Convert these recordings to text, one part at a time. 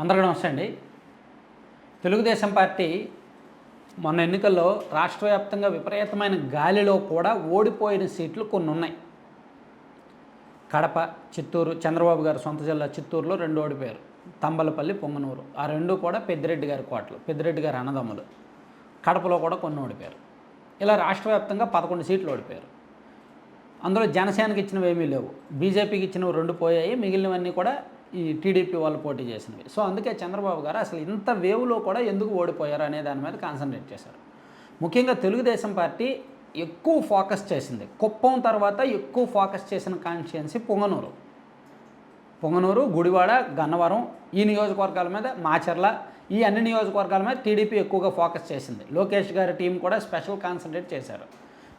అందరికీ నమస్తే అండి. తెలుగుదేశం పార్టీ మొన్న ఎన్నికల్లో రాష్ట్ర వ్యాప్తంగా విపరీతమైన గాలిలో కూడా ఓడిపోయిన సీట్లు కొన్ని ఉన్నాయి. కడప చిత్తూరు చంద్రబాబు గారు సొంత జిల్లా చిత్తూరులో రెండు ఓడిపోయారు. తంబలపల్లి పొంగనూరు. ఆ రెండు కూడా పెద్దిరెడ్డి గారి కోటలు పెద్దిరెడ్డి గారి అన్నదమ్ములు. కడపలో కూడా కొన్ని ఓడిపోయారు. ఇలా రాష్ట్ర వ్యాప్తంగా పదకొండు సీట్లు ఓడిపోయారు. అందులో జనసేనకి ఇచ్చినవి ఏమీ లేవు. బీజేపీకి ఇచ్చినవి రెండు పోయాయి. మిగిలినవన్నీ కూడా ఈ టీడీపీ వాళ్ళు పోటీ చేసినవి సో అందుకే చంద్రబాబు గారు అసలు ఇంత వేవ్లో కూడా ఎందుకు ఓడిపోయారు అనే దాని మీద కాన్సన్ట్రేట్ చేశారు. ముఖ్యంగా తెలుగుదేశం పార్టీ ఎక్కువ ఫోకస్ చేసింది. కుప్పం తర్వాత ఎక్కువ ఫోకస్ చేసిన కాన్స్టిట్యున్సీ పొంగనూరు. పొంగనూరు గుడివాడ గన్నవరం ఈ నియోజకవర్గాల మీద మాచర్ల ఈ అన్ని నియోజకవర్గాల మీద టీడీపీ ఎక్కువగా ఫోకస్ చేసింది. లోకేష్ గారి టీం కూడా స్పెషల్ కాన్సన్ట్రేట్ చేశారు.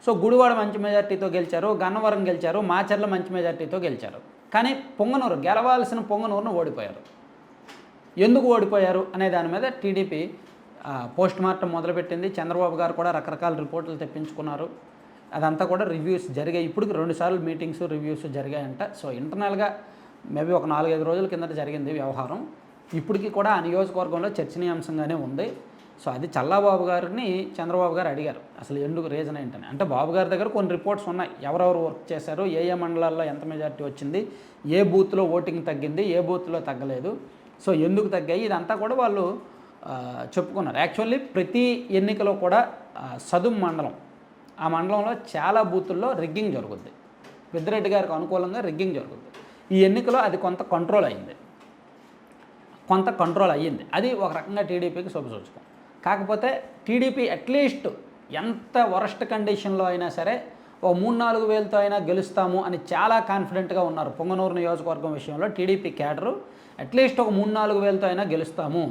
సో గుడివాడ మంచి మెజార్టీతో గెలిచారు గన్నవరం గెలిచారు మాచర్ల మంచి మెజార్టీతో గెలిచారు. కానీ పొంగనూరు గెలవాల్సిన పొంగనూరును ఓడిపోయారు. ఎందుకు ఓడిపోయారు అనే దాని మీద టీడీపీ పోస్ట్ మార్టం మొదలుపెట్టింది. చంద్రబాబు గారు కూడా రకరకాల రిపోర్టులు తెప్పించుకున్నారు. అదంతా కూడా రివ్యూస్ జరిగాయి. ఇప్పుడు రెండుసార్లు మీటింగ్స్ రివ్యూస్ జరిగాయంట. సో ఇంటర్నల్గా మేబీ ఒక నాలుగైదు రోజుల కిందట జరిగింది వ్యవహారం. ఇప్పటికీ కూడా ఆ నియోజకవర్గంలో చర్చనీయాంశంగానే ఉంది. సో అది చల్లాబాబు గారిని చంద్రబాబు గారు అడిగారు. అసలు ఎందుకు రీజన్ ఏంటని. అంటే బాబు గారి దగ్గర కొన్ని రిపోర్ట్స్ ఉన్నాయి. ఎవరెవరు వర్క్ చేశారు ఏ ఏ మండలాల్లో ఎంత మెజార్టీ వచ్చింది ఏ బూత్లో ఓటింగ్ తగ్గింది ఏ బూత్లో తగ్గలేదు. సో ఎందుకు తగ్గాయి ఇదంతా కూడా వాళ్ళు చెప్పుకున్నారు. యాక్చువల్లీ ప్రతి ఎన్నికలో కూడా సదుం మండలం ఆ మండలంలో చాలా బూతుల్లో రిగ్గింగ్ జరుగుద్ది. పెద్దిరెడ్డి గారికి అనుకూలంగా రిగ్గింగ్ జరుగుద్ది. ఈ ఎన్నికలో అది కొంత కంట్రోల్ అయింది. కొంత కంట్రోల్ అయ్యింది. అది ఒక రకంగా టీడీపీకి శుభసూచకం. కాకపోతే టీడీపీ అట్లీస్ట్ ఎంత వరస్ట్ కండిషన్లో అయినా సరే ఓ మూడు నాలుగు వేలతో అయినా గెలుస్తాము అని చాలా కాన్ఫిడెంట్గా ఉన్నారు పొంగనూరు నియోజకవర్గం విషయంలో టీడీపీ క్యాడరు. అట్లీస్ట్ ఒక మూడు నాలుగు వేలతో అయినా గెలుస్తాము.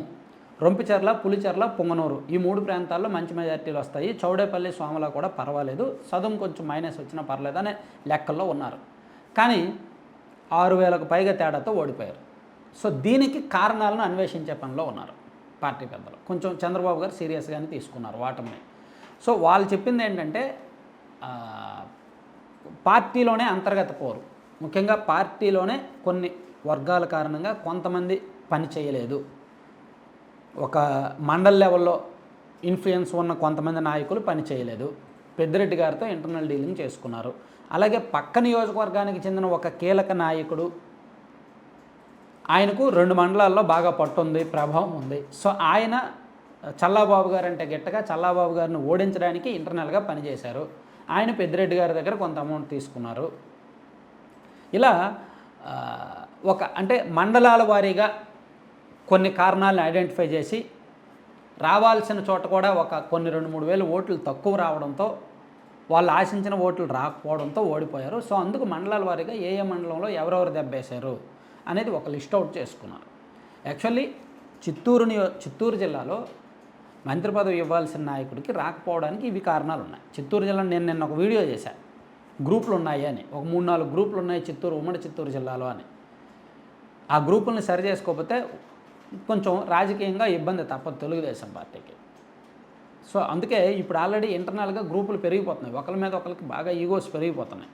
రొంపిచెర్ల పులిచెర్ల పొంగనూరు ఈ మూడు ప్రాంతాల్లో మంచి మెజార్టీలు వస్తాయి. చౌడేపల్లి స్వాముల కూడా పర్వాలేదు. సదుం కొంచెం మైనస్ వచ్చినా పర్లేదు అనే లెక్కల్లో ఉన్నారు. కానీ ఆరు వేలకు పైగా తేడాతో ఓడిపోయారు. సో దీనికి కారణాలను అన్వేషించే పనిలో ఉన్నారు. పార్టీ పెద్దలు. కొంచెం చంద్రబాబు గారు సీరియస్గానే తీసుకున్నారు వాటంని సో వాళ్ళు చెప్పింది ఏంటంటే పార్టీలోనే అంతర్గత పోరు. ముఖ్యంగా పార్టీలోనే కొన్ని వర్గాల కారణంగా కొంతమంది పని చేయలేదు. ఒక మండల్ లెవెల్లో ఇన్ఫ్లుయెన్స్ ఉన్న కొంతమంది నాయకులు పని చేయలేదు. పెద్దిరెడ్డి గారితో ఇంటర్నల్ డీలింగ్ చేసుకున్నారు. అలాగే పక్క నియోజకవర్గానికి చెందిన ఒక కీలక నాయకుడు ఆయనకు రెండు మండలాల్లో బాగా పట్టుంది ప్రభావం ఉంది. సో ఆయన చల్లాబాబు గారు అంటే గిట్టగా చల్లాబాబు గారిని ఓడించడానికి ఇంటర్నల్గా పనిచేశారు. ఆయన పెద్దిరెడ్డి గారి దగ్గర కొంత అమౌంట్ తీసుకున్నారు. ఇలా ఒక అంటే మండలాల వారీగా కొన్ని కారణాలను ఐడెంటిఫై చేసి రావాల్సిన చోట కూడా ఒక కొన్ని రెండు మూడు వేలు ఓట్లు తక్కువ రావడంతో వాళ్ళు ఆశించిన ఓట్లు రాకపోవడంతో ఓడిపోయారు. సో అందుకు మండలాల వారీగా ఏ ఏ మండలంలో ఎవరెవరు దెబ్బేశారు? అనేది ఒక లిస్ట్ అవుట్ చేసుకున్నారు. యాక్చువల్లీ చిత్తూరు నియో చిత్తూరు జిల్లాలో మంత్రి పదవి ఇవ్వాల్సిన నాయకుడికి రాకపోవడానికి ఇవి కారణాలు ఉన్నాయి. చిత్తూరు జిల్లా నేను నిన్న ఒక వీడియో చేశాను గ్రూపులు ఉన్నాయి అని. ఒక మూడు నాలుగు గ్రూపులు ఉన్నాయి చిత్తూరు ఉమ్మడి చిత్తూరు జిల్లాలో అని. ఆ గ్రూపుల్ని సరి చేసుకోకపోతే కొంచెం రాజకీయంగా ఇబ్బంది తప్పదు తెలుగుదేశం పార్టీకి. సో అందుకే ఇప్పుడు ఆల్రెడీ ఇంటర్నల్గా గ్రూపులు పెరిగిపోతున్నాయి. ఒకరి మీద ఒకరికి బాగా ఈగోస్ పెరిగిపోతున్నాయి.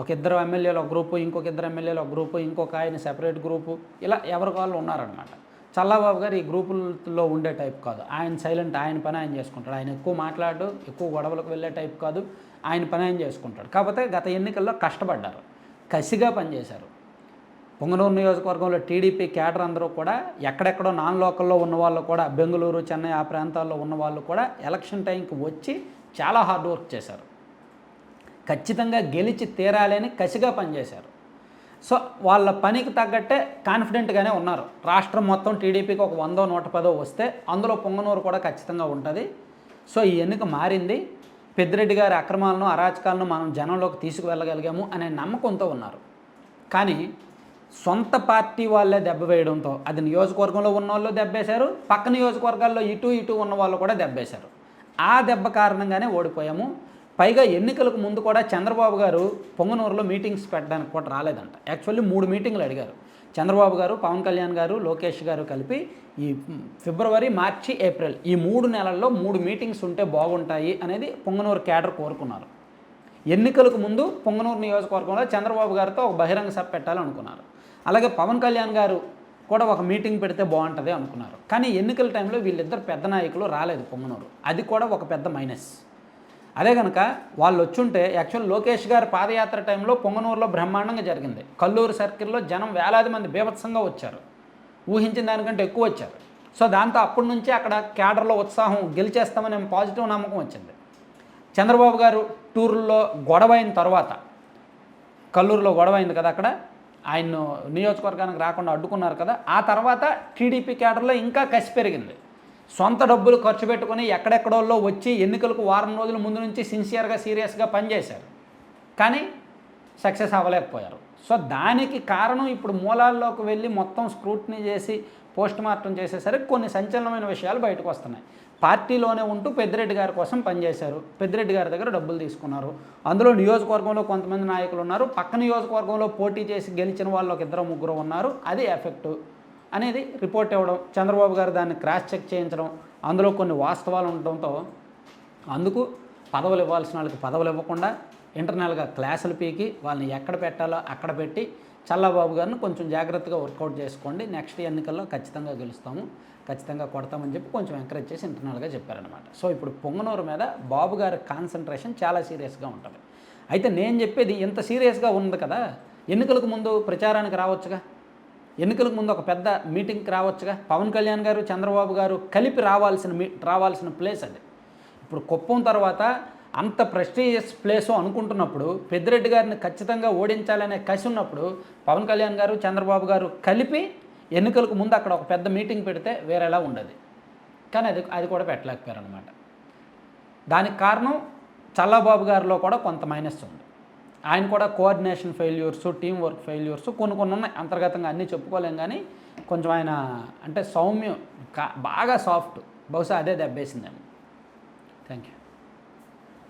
ఒక ఇద్దరు ఎమ్మెల్యేలు ఒక గ్రూపు ఇంకొక ఇద్దరు ఎమ్మెల్యేలు ఒక గ్రూపు ఇంకొక ఆయన సెపరేట్ గ్రూపు. ఇలా ఎవరి వాళ్ళు ఉన్నారనమాట చల్లాబాబు గారు ఈ గ్రూపుల్లో ఉండే టైప్ కాదు. ఆయన సైలెంట్ ఆయన పని ఆయన చేసుకుంటాడు. ఆయన ఎక్కువ మాట్లాడు ఎక్కువ గొడవలకు వెళ్ళే టైప్ కాదు. ఆయన పని ఆయన చేసుకుంటాడు. కాకపోతే గత ఎన్నికల్లో కష్టపడ్డారు. కసిగా పనిచేశారు పొంగనూరు నియోజకవర్గంలో టీడీపీ క్యాడర్ అందరూ కూడా ఎక్కడెక్కడో నాన్ లోకల్లో ఉన్న వాళ్ళు కూడా బెంగళూరు చెన్నై ఆ ప్రాంతాల్లో ఉన్న వాళ్ళు కూడా ఎలక్షన్ టైంకి వచ్చి చాలా హార్డ్ వర్క్ చేశారు. ఖచ్చితంగా గెలిచి తీరాలని కసిగా పనిచేశారు. సో వాళ్ళ పనికి తగ్గట్టే కాన్ఫిడెంట్గానే ఉన్నారు. రాష్ట్రం మొత్తం టీడీపీకి ఒక వందో నూట పదో వస్తే అందులో పొంగనూరు కూడా ఖచ్చితంగా ఉంటుంది. సో ఈ ఎన్నిక మారింది. పెద్దిరెడ్డి గారి అక్రమాలను అరాచకాలను మనం జనంలోకి తీసుకువెళ్ళగలిగాము అనే నమ్మకంతో ఉన్నారు. కానీ సొంత పార్టీ వాళ్ళే దెబ్బ వేయడంతో అది నియోజకవర్గంలో ఉన్న వాళ్ళు దెబ్బేశారు పక్క నియోజకవర్గాల్లో ఇటు ఇటు ఉన్న వాళ్ళు కూడా దెబ్బేశారు. ఆ దెబ్బ కారణంగానే ఓడిపోయాము. పైగా ఎన్నికలకు ముందు కూడా చంద్రబాబు గారు పొంగనూరులో మీటింగ్స్ పెట్టడానికి కూడా రాలేదంట. యాక్చువల్లీ మూడు మీటింగ్లు అడిగారు. చంద్రబాబు గారు పవన్ కళ్యాణ్ గారు లోకేష్ గారు కలిపి ఈ ఫిబ్రవరి మార్చి ఏప్రిల్ ఈ మూడు నెలల్లో మూడు మీటింగ్స్ ఉంటే బాగుంటాయి అనేది పొంగనూరు క్యాడర్ కోరుకున్నారు. ఎన్నికలకు ముందు పొంగనూరు నియోజకవర్గంలో చంద్రబాబు గారితో ఒక బహిరంగ సభ పెట్టాలనుకున్నారు అలాగే పవన్ కళ్యాణ్ గారు కూడా ఒక మీటింగ్ పెడితే బాగుంటుంది అనుకున్నారు. కానీ ఎన్నికల టైంలో వీళ్ళిద్దరు పెద్ద నాయకులు రాలేదు పొంగనూరు. అది కూడా ఒక పెద్ద మైనస్. అదే కనుక వాళ్ళు వచ్చుంటే యాక్చువల్ లోకేష్ గారి పాదయాత్ర టైంలో పొంగనూరులో బ్రహ్మాండంగా జరిగింది. కల్లూరు సర్కిల్లో జనం వేలాది మంది బీభత్సంగా వచ్చారు. ఊహించిన దానికంటే ఎక్కువ వచ్చారు. సో దాంతో అప్పటి నుంచి అక్కడ క్యాడర్లో ఉత్సాహం గెలిచేస్తామనే పాజిటివ్ నమ్మకం వచ్చింది. చంద్రబాబు గారు టూర్లో గొడవ అయిన తర్వాత కల్లూరులో గొడవ అయింది కదా అక్కడ ఆయన నియోజకవర్గానికి రాకుండా అడ్డుకున్నారు కదా ఆ తర్వాత టీడీపీ క్యాడర్లో ఇంకా కసి పెరిగింది. సొంత డబ్బులు ఖర్చు పెట్టుకుని ఎక్కడెక్కడోల్లో వచ్చి ఎన్నికలకు వారం రోజుల ముందు నుంచి సిన్సియర్గా సీరియస్గా పనిచేశారు. కానీ సక్సెస్ అవ్వలేకపోయారు. సో దానికి కారణం ఇప్పుడు మూలాల్లోకి వెళ్ళి మొత్తం స్క్రూటినీ చేసి పోస్ట్ మార్టం చేసేసరికి కొన్ని సంచలనమైన విషయాలు బయటకు వస్తున్నాయి. పార్టీలోనే ఉంటూ పెద్దిరెడ్డి గారి కోసం పనిచేశారు. పెద్దిరెడ్డి గారి దగ్గర డబ్బులు తీసుకున్నారు. అందులో నియోజకవర్గంలో కొంతమంది నాయకులు ఉన్నారు. పక్క నియోజకవర్గంలో పోటీ చేసి గెలిచిన వాళ్ళు ఒక ఇద్దరు ముగ్గురు ఉన్నారు. అది ఎఫెక్ట్ అనేది రిపోర్ట్ ఇవ్వడం చంద్రబాబు గారు దాన్ని క్రాస్ చెక్ చేయించడం అందులో కొన్ని వాస్తవాలు ఉండటంతో అందుకు పదవులు ఇవ్వాల్సిన వాళ్ళకి పదవులు ఇవ్వకుండా ఇంటర్నల్గా క్లాసులు పీకి వాళ్ళని ఎక్కడ పెట్టాలో అక్కడ పెట్టి చల్లబాబు గారిని కొంచెం జాగ్రత్తగా వర్కౌట్ చేసుకోండి. నెక్స్ట్ ఎన్నికల్లో ఖచ్చితంగా గెలుస్తాము ఖచ్చితంగా కొడతామని చెప్పి కొంచెం ఎంకరేజ్ చేసి ఇంటర్నల్గా చెప్పారనమాట సో ఇప్పుడు పొంగనూరు మీద బాబు గారి కాన్సన్ట్రేషన్ చాలా సీరియస్గా ఉంటుంది. అయితే నేను చెప్పేది ఇంత సీరియస్గా ఉంది కదా ఎన్నికలకు ముందు ప్రచారానికి రావచ్చుగా? ఎన్నికలకు ముందు ఒక పెద్ద మీటింగ్కి రావచ్చుగా. పవన్ కళ్యాణ్ గారు చంద్రబాబు గారు కలిపి రావాల్సిన మీ రావాల్సిన ప్లేస్ అది. ఇప్పుడు కుప్పం తర్వాత అంత ప్రెస్టీజియస్ ప్లేసు అనుకుంటున్నప్పుడు పెద్దిరెడ్డి గారిని ఖచ్చితంగా ఓడించాలనే కసి ఉన్నప్పుడు పవన్ కళ్యాణ్ గారు చంద్రబాబు గారు కలిపి ఎన్నికలకు ముందు అక్కడ ఒక పెద్ద మీటింగ్ పెడితే వేరేలా ఉండదు. కానీ అది అది కూడా పెట్టలేకపోయారు అనమాట దానికి కారణం చల్లబాబు గారిలో కూడా కొంత మైనస్ ఉంది. ఆయన కూడా coordination failures team work failures కొన్ని కొన్ని ఉన్నాయి. అంతర్గతంగా అన్నీ చెప్పుకోలేం కానీ కొంచెం ఆయన అంటే సౌమ్యం కా బాగా సాఫ్ట్ బహుశా అదే దెబ్బేసిందేమో. Thank you